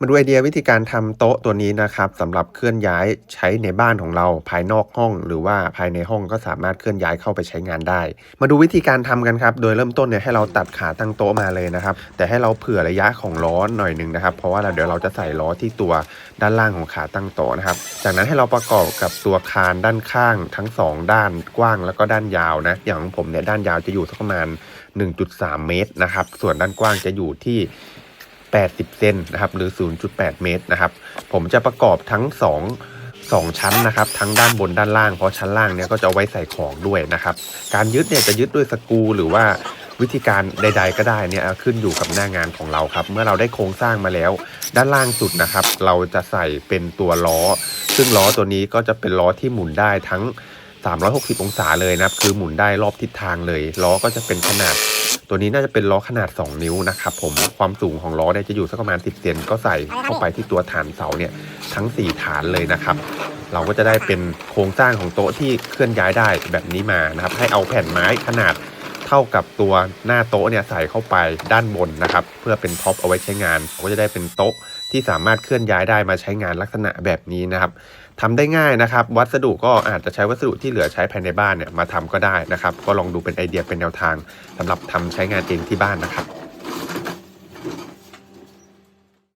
มาดูไอเดียวิธีการทำโต๊ะตัวนี้นะครับสำหรับเคลื่อนย้ายใช้ในบ้านของเราภายนอกห้อง หรือว่าภายในห้องก็สามารถเคลื่อนย้ายเข้าไปใช้งานได้ มาดูวิธีการทำกันครับ โดยเริ่มต้นเนี่ยให้เราตัดขาตั้งโต๊ะมาเลยนะครับ แต่ให้เราเผื่อระยะของล้อหน่อยหนึ่งนะครับ เพราะว่าเดี๋ยวเราจะใส่ล้อที่ตัวด้านล่างของขาตั้งโต๊ะนะครับ จากนั้นให้เราประกอบกับตัวคานด้านข้างทั้งสองด้านกว้างแล้วก็ด้านยาวนะอย่างของผมเนี่ยด้านยาวจะอยู่สักประมาณ 1.3 เมตรนะครับส่วนด้านกว้างจะอยู่ที่ 80 เซนนะครับหรือ 0.8 เมตรนะครับ ผมจะประกอบทั้ง 2 2 ชั้นนะครับทั้งด้านบนด้านล่างเพราะชั้นล่างเนี่ยก็จะเอาไว้ใส่ของด้วยนะครับ การยึดเนี่ยจะยึดด้วยสกูหรือว่าวิธีการใด ๆ ก็ได้เนี่ยขึ้นอยู่กับหน้างานของเราครับ เมื่อเราได้โครงสร้างมาแล้ว ด้านล่างสุดนะครับ เราจะใส่เป็นตัวล้อ ซึ่งล้อตัวนี้ก็จะเป็นล้อที่หมุนได้ทั้ง 360 องศาเลยนะครับ คือหมุนได้รอบทิศทางเลยล้อก็จะเป็นขนาด ตัวนี้น่าจะเป็นล้อขนาด 2 นิ้วนะครับผมความสูงของล้อเนี่ยจะอยู่สักประมาณ 10 เซนก็ใส่เข้าไปที่ตัวฐานเสาเนี่ยทั้ง 4 ฐานเลยนะครับ เราก็จะได้เป็นโครงสร้างของโต๊ะที่เคลื่อนย้ายได้แบบนี้มานะครับ ให้เอาแผ่นไม้ขนาด เท่ากับตัวหน้าโต๊ะเนี่ยใส่เข้าไปด้านบนนะครับ เพื่อเป็นท็อปเอาไว้ใช้งานก็จะได้เป็นโต๊ะที่สามารถเคลื่อนย้ายได้มาใช้งานลักษณะแบบนี้นะครับทำได้ง่ายนะครับ วัสดุก็อาจจะใช้วัสดุที่เหลือใช้ภายในบ้านเนี่ยมาทำก็ได้นะครับ ก็ลองดูเป็นไอเดียเป็นแนวทางสำหรับทำใช้งานเองที่บ้านนะครับ